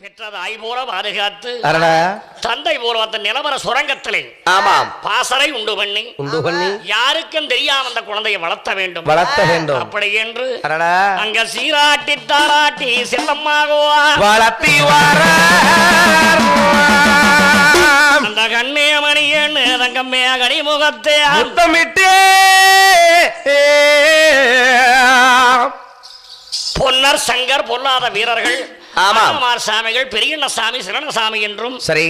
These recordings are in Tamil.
பெற்ற தாய் போல பாதுகாத்து தந்தை போல அந்த நிலவர சுரங்கத்திலே ஆமாம் பாசறை உண்டு பண்ணி உண்டு பண்ணி. யாருக்கும் தெரியாம அந்த குழந்தையை வளர்த்த வேண்டும். வளர்த்த வேண்டும். அப்படி என்று அங்க சீராட்டி தாராட்டி செல்லம்மாகுவா வளர்த்தி வர. அந்த கண்ணே மணியன்னு தங்கம்மே கனிமுகத்தே முத்தமிட்டே. பொன்னர் சங்கர் பொல்லாத வீரர்கள் ஆமாம். சாமிகள் பெரியண்ணசாமி சிரணசாமி என்றும் சரி.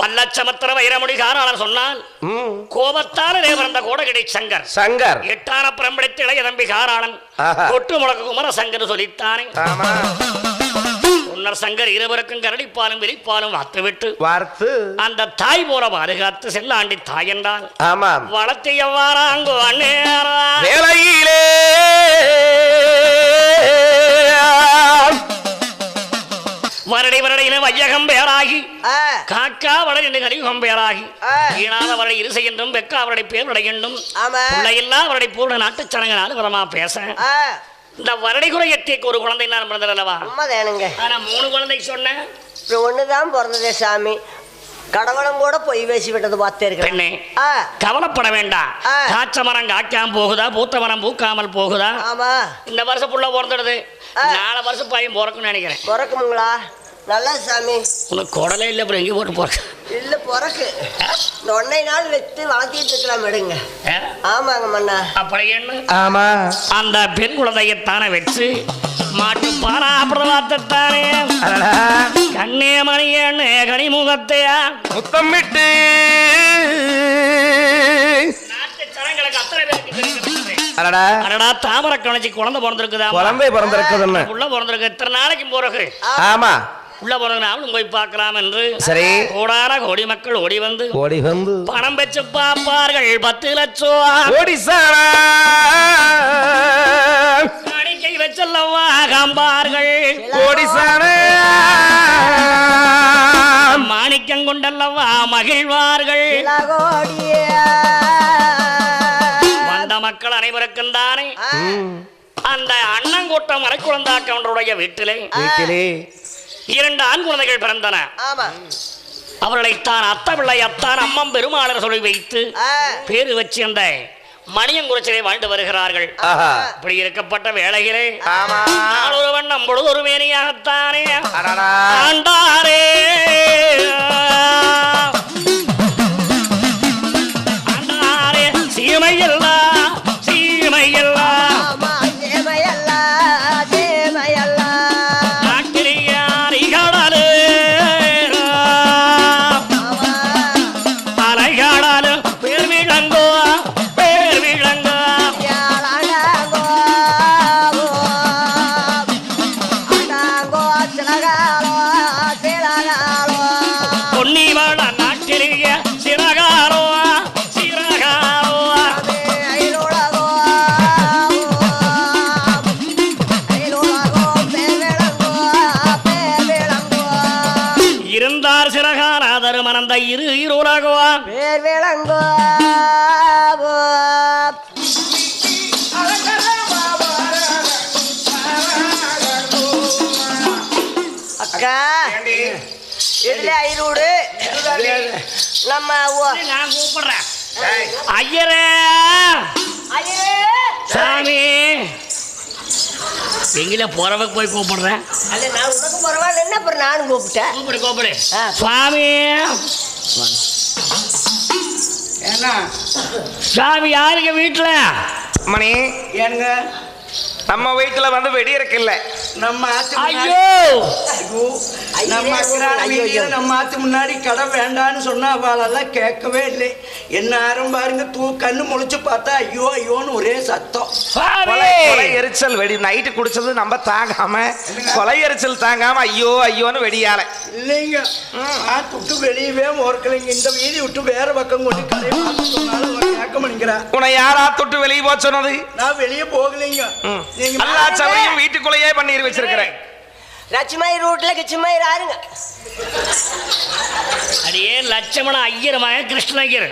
வல்லச்சமத்திர வைரமுடி காரணம் சொன்னால். கோபத்தாலே பிறந்த கோடகிடை சங்கர். சங்கர். எட்டான பிரம்படித்து இளைய தம்பி காராளன். கொட்டு முழக்கு குமர சங்கர் சொல்லித்தானே ஆமா. பொன்னர் சங்கர் இருவருக்கும் கரடிப்பாலும் விரிப்பாலும் வாத்துவிட்டு வார்த்து. அந்த தாய் போல பாதுகாத்து செல்லாண்டி தாய் என்றால் ஆமாம். வளர்த்து எவ்வாறாங்கோ அண்ணேரா வேலையிலே வருடை வருடையின வையகம் பேராகி காக்கா வளை என்று கலியுகம் பேராகி ஆ. ஈனாத வருடை இருசை என்றும் வெக்கா வருடை பேர் விடை என்றும் பிள்ளையில்லா வருடை பூர்ண நாட்டுச் சடங்கு விதமா பேச. இந்த வருடை குறையத்திற்கு ஒரு குழந்தை நான் உண்மைதானுங்க ஆனா மூணு குழந்தை சொன்னேன் ஒண்ணுதான் பிறந்ததே சாமி. கடவுளும் கூட பொய் பேசி விட்டது பார்த்தே ஆ. கவலைப்பட வேண்டாம். காய்ச்ச மரம் காய்க்காம போகுதா பூத்த மரம் பூக்காமல் போகுதா? ஆமா. இந்த வருஷம் புள்ள பிறந்துடுது. ஆ. நாலு வருஷம் பையன் பிறக்கும்னு நினைக்கிறேன். பிறக்குமுங்களா? நல்லா சாமி. உனக்கு குடலே இல்லை அப்புறம் எங்கேயும் போட்டு பிறக்க? இல்ல பிறக்கு. இந்த ஒன்னை நாள் வச்சு வளர்த்திட்டு இருக்கலாம் எடுங்க. ஆமாங்க மண்ணா அப்படி என்ன? ஆமா. அந்த பெண் குழந்தையத்தானே வச்சு மாட்டு பாரா பிரவாத்தத்தானே அடடா. கண்ணே மணியண்ணே கனிமுகத்தையா முத்தமிட்டு. அடடா. தாமரை கணச்சி குழந்தை பிறந்திருக்குதா குழந்தை பிறந்திருக்குதுன்னு. உள்ள பிறந்திருக்கு. இத்தனை நாளைக்கு பிறகு. ஆமா. உள்ள அவளும் போய் பார்க்கலாம் என்று. சரி. கோடான கோடி மக்கள் ஓடி வந்து ஓடி வந்து. பணம் பெற்று பார்ப்பார்கள். பத்து லட்சம் ஓடிசானா காணிக்கை வச்சல்லவா காம்பார்கள்? ஓடிசானா மாணிக்கம் கொண்டல்லவா மகிழ்வார்கள்? வந்த மக்கள் அனைவருக்கும் தானே? அந்த அண்ணங்கோட்டம் மறைக்குழந்தாக்கவனுடைய வீட்டிலே வீட்டிலே. இரண்டு ஆண் குழந்தைகள் பிறந்தன. ஆமா. அவர்களைத்தான் அத்த பிள்ளை அத்தான் அம்மம் பெருமாளர் சொல்லி வைத்து பேரு வச்சு அந்த மணியங்குறிச்சிலே வாழ்ந்து வருகிறார்கள். இப்படி இருக்கப்பட்ட வேளையிலே நாளொரு வண்ணம் பொழுதொரு மேனியாகத்தானே. ஆண்டாரே. மணந்த இரு இருலகுவா பேர் விளங்கோ அக்கா இதுல ஐநூறு. நம்ம நான் கூப்பிடுறேன். ஐயரே! ஐயே! சாமி! எங்கில போறவக்கு போய் கூப்பிடுறேன் அல்ல நான் உனக்கு பரவாயில்ல என்ன அப்புறம் நானும் கூப்பிட்டேன் கூப்பிடு கூப்பிடு. ஆ. சுவாமி. என்ன சாமி யாருங்க வீட்டுல மணி ஏனுங்க? நம்ம வீட்டுல வந்து வெடி இருக்குல்ல நம்ம ஆத்து ஐயோ! ஐயோ, நம்ம ஐயோ. நம்ம ஆத்து முன்னாடி கடை வேண்டான்னு சொன்னா அவளெல்லாம் கேட்கவே இல்லை. என்ன ஆரம் பாருங்க தூ கண்ணு முழிச்சு பார்த்தா ஐயோ ஐயோன்னு ஒரே சத்தம். கொலை கொலை எரிச்சல் வெடி நைட்டு குடிச்சது நம்ம தாங்காம கொலை எரிச்சல் தாங்காம ஐயோ ஐயோன்னு வெடியால. இல்லைங்க. ஆத்து விட்டு வெளியவே ஓர்க்கலைங்க இந்த வீதி விட்டு வேற பக்கம் கொண்டு பார்த்து கேட்க மாட்டேங்கிறா உன்னை யாரா தொட்டு வெளியே போக சொன்னது? நான் வெளியே போகலைங்க. எல்லா சபையும் வீட்டுக்குள்ளேயே பண்ணி வச்சிருக்கிறேன். லட்சுமி ரூட்ல கிச்சுமயிர் ஆறுங்க. அடியே லட்சமண ஐயர் மகன் கிருஷ்ண ஐயர்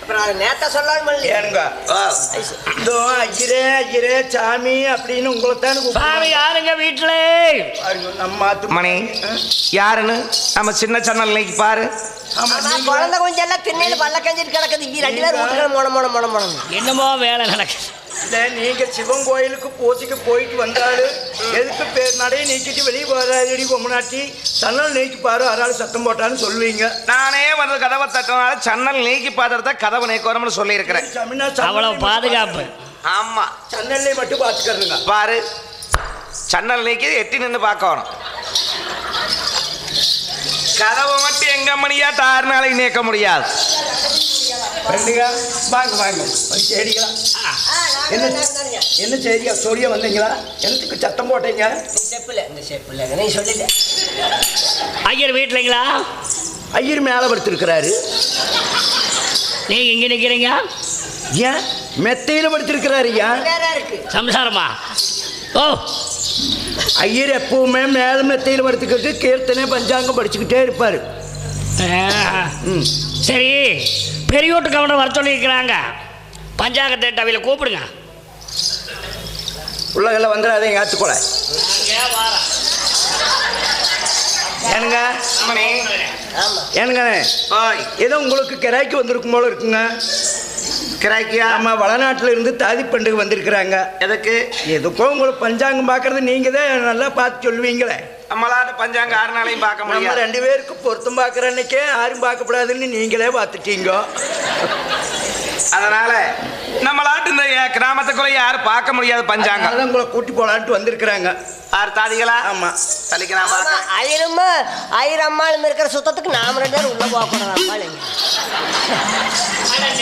அப்புறம் அதை நேத்த சொல்லணும் இல்லையா. ஏனுங்க? இதோ ஐயரே ஐயரே சாமி அப்படின்னு உங்களை தானே சாமி யாருங்க வீட்டுல நம்ம மணி யாருன்னு? நம்ம சின்ன இன்னைக்கு பாரு. குழந்தை கொஞ்சம் எல்லாம் திண்ணையில பல்ல கஞ்சிட்டு கிடக்குது ரெண்டு பேரும் மோன என்னமோ வேலை நடக்குது. இல்ல, நீங்க சிவன் கோயிலுக்கு பூஜைக்கு போயிட்டு வந்தாலு எதுக்கு பேர் நடைய நீக்கிட்டு வெளியே போறாடி பொம்மநாட்டி சன்னல் நீக்கி பாரு அதனால சத்தம் போட்டான்னு சொல்லுவீங்க. நானே வந்து கதவை தட்டினால சன்னல் நீக்கி பாத்திரத்தை கதவை நீக்கணும்னு சொல்லி இருக்கிறேன் அவ்வளவு மட்டும் பாதுகாப்பு. ஆமா. சன்னல்லே மட்டும் பார்த்துக்கிறதுங்க பாரு. சன்னல் நீக்கி எட்டி நின்று பார்க்கணும். கதவை மட்டும் எங்க மணியா தாறு நாளைக்கு நீக்க முடியாது. ரெண்டுங்க வாங்க வாங்க. சரிங்களா என்ன என்ன செய்தியா சொல்லிய வந்தீங்களா? எனக்கு சத்தம் போட்டீங்க? செப்புல. இந்த செப்புல. நீ சொல்லல ஐயர் வீட்டுலங்களா ஐயர் மேலே படுத்திருக்கிறாரு. நீங்க இங்க நிக்கிறீங்க? ஏன்? மெத்தையில் படுத்திருக்கிறாரு சம்சாரமா ஓ. ஐயர் எப்பவுமே மேல மெத்தையில் படுத்துக்கிட்டு கீர்த்தனை பஞ்சாங்கம் படிச்சுக்கிட்டே இருப்பார். சரி. பெரியோட்டு கவுண்டர் வர சொல்லியிருக்கிறாங்க. பஞ்சாங்கத்தை டவில கூப்பிடுங்க. உள்ளகெல்லாம் வந்துடாதீங்க ஆத்துக்கொலை ஏனுங்க ஏனுங்க ஓய் ஏதோ உங்களுக்கு கிராய்க்கு வந்திருக்கும் போல இருக்குங்க. கிராக்கியா? ஆமா வடநாட்டுல இருந்து தாதி பண்டுக்கு வந்திருக்கிறாங்க. எதுக்கு? எதுக்கோ உங்களுக்கு பஞ்சாங்கம் பார்க்கறது நீங்க தான் நல்லா பார்த்து சொல்லுவீங்களே. நம்மளால பஞ்சாங்க ஆறு நாளையும் பார்க்க நம்ம முடியாது. ரெண்டு பேருக்கு பொருத்தம் பார்க்குற அன்னைக்கே யாரும் பார்க்கக்கூடாதுன்னு நீங்களே பார்த்துட்டீங்க. அதனால நம்மளாட்டு இந்த கிராமத்துக்குள்ள யாரும் பார்க்க முடியாது பஞ்சாங்கம். அதனால உங்களை கூட்டி போலான்ட்டு வந்திருக்கிறாங்க. ஆறு தாதிகளா? ஆமா. பார்க்க ஐயரும் ஐயர் அம்மாளும் இருக்கிற சுத்தத்துக்கு நாம ரெண்டு பேரும் உள்ள போகக்கூடாது அம்மாளுங்க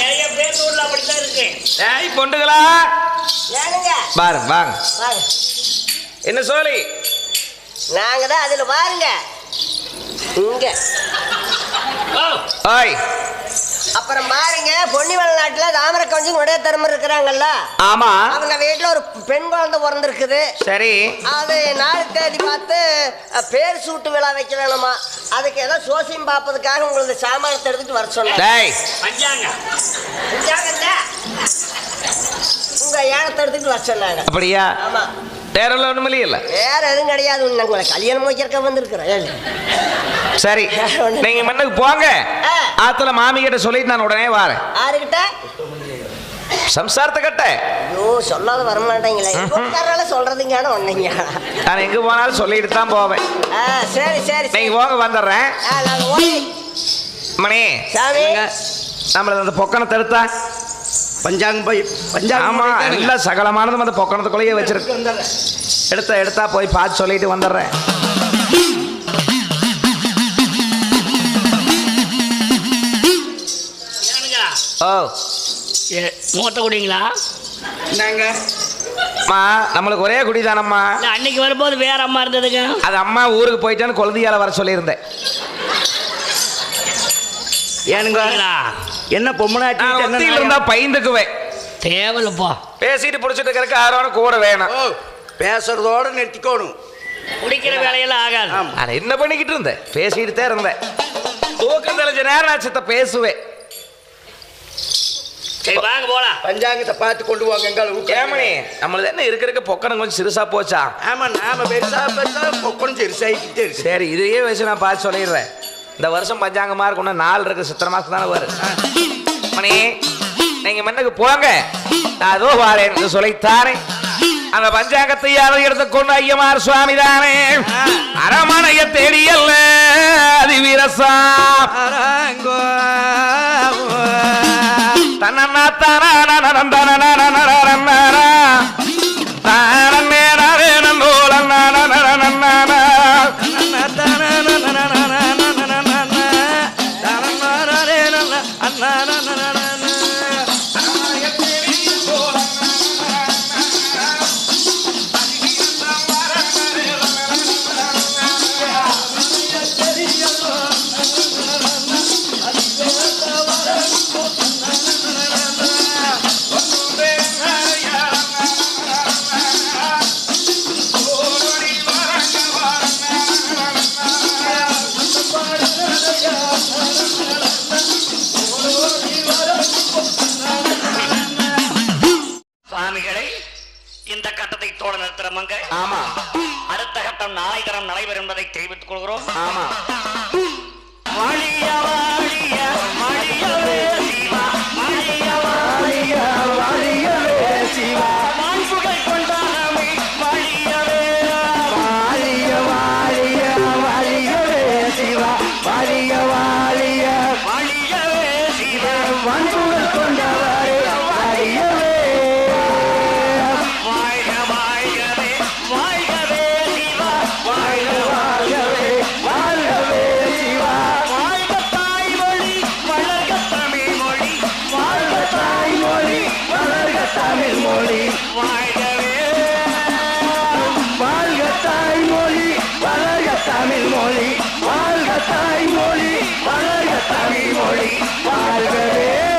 நிறைய பேர் ஊர்ல அப்படித்தான் இருக்கு. ஏய் பொண்டுகளா? வாங்க வாங்க என்ன சோழி? நாங்க தான் அதுல பாருங்க இங்க. அப்புறம் பாருங்க பொன்னிவள நாட்டுல தாமரை கொஞ்சம் உடைய தருமர் இருக்கிறாங்கல்ல? ஆமா. அவங்க வீட்டுல ஒரு பெண் குழந்தை பிறந்திருக்குது. சரி. அது நாள் தேதி பார்த்து பேர் சூட்டு விழா வைக்க வேணுமா அதுக்கு ஏதோ சோசியம் பார்ப்பதுக்காக உங்களுக்கு சாமானத்தை எடுத்துட்டு வர சொன்னேன். டேய். பஞ்சாங்க. புரிஞ்சாங்கல்ல? உங்க ஏனத்தை எடுத்துட்டு வர சொன்னாங்க. அப்படியா? ஆமா. வேற ஒன்றும் இல்லையில வேற எதுவும் கிடையாது. உங்களை கல்யாணம் முடிச்சிருக்க வந்திருக்கிறேன். சரி நீங்க மண்ணுக்கு போங்க. ஆத்துல மாமி கிட்ட சொல்லிட்டு நான் உடனே வரேன். யாருக்கிட்ட? சம்சாரத்தை கட்ட. ஐயோ சொல்லாத வர மாட்டேங்களே சொல்றதுங்கான ஒண்ணுங்க. நான் எங்க போனாலும் சொல்லிட்டு தான் போவேன். சரி சரி நீங்க போங்க வந்துடுறேன். மணி. சாமி. நம்மள அந்த பொக்கனை தடுத்தா? பஞ்சாங்கம் போய் பஞ்சாங்கம் ஆமா போயிட்டாருங்க. எல்லா சகலமானதும் அந்த பொக்கணத்துக்குள்ளேயே வச்சிருக்கு. எடுத்தா எடுத்தா போய் பார்த்து சொல்லிட்டு வந்துடுறேன் ஓ. ஏ, மூத்த குடிங்களா? என்னங்க? அம்மா நம்மளுக்கு ஒரே குடிதானம்மா. அன்னைக்கு வரும்போது வேற அம்மா இருந்ததுங்க. அது அம்மா ஊருக்கு போயிட்டான்னு குழந்தையால வர சொல்லியிருந்தேன். ஏனுங்க? சரிங்களா? என்ன நான் பொம்மனாட்டி இருந்தா பயந்துக்குவேன். தேவையில்லப்பா பேசிட்டு பிடிச்சிட்டு இருக்கிறதுக்கு யாரோட கூட வேணும். பேசுறதோட நிறுத்திக்கணும். குடிக்கிற வேலையெல்லாம் ஆகாது. அட என்ன பண்ணிக்கிட்டு இருந்தேன் பேசிக்கிட்டு தான் இருந்தேன். தூக்கம் தெளிஞ்ச நேரம் நான் சித்த பேசுவேன். சரி வாங்க போலாம். பஞ்சாங்கத்தை பார்த்து கொண்டு வாங்க எங்களுக்கு ஏமணி நம்மளது என்ன இருக்க இருக்க பொக்கணம் கொஞ்சம் சிறுசா போச்சா? ஆமா நாம பெருசா பெருசா பொக்கணும் சிறுசாயிக்கிட்டே இருக்கு. சரி இதையே வச்சு நான் பார்த்து சொல்லிடுறேன். இந்த வருஷம் பஞ்சாங்கமா இருக்கும் நாள் இருக்கு சித்திர மாசம் தானே வரும் மணி நீங்க மண்ணுக்கு போங்க நான் அதோ வாரேன் என்று சொல்லித்தாரேன் அந்த பஞ்சாங்கத்தை யாரும் எடுத்துக்கொண்டு ஐயமார் சுவாமி தானே அரமனைய தேடியல்ல அதிவீரசா தன்னா தானா கட்டத்தை தோழ நிறுத்தமங்க ஆமா. அடுத்த கட்டம் நாளை தரம் நடைபெறும் என்பதை தெரிவித்துக் கொள்கிறோம். ஆமா. தாய்மொழி வளர்க தமிழ்மொழி வாழ்கவே.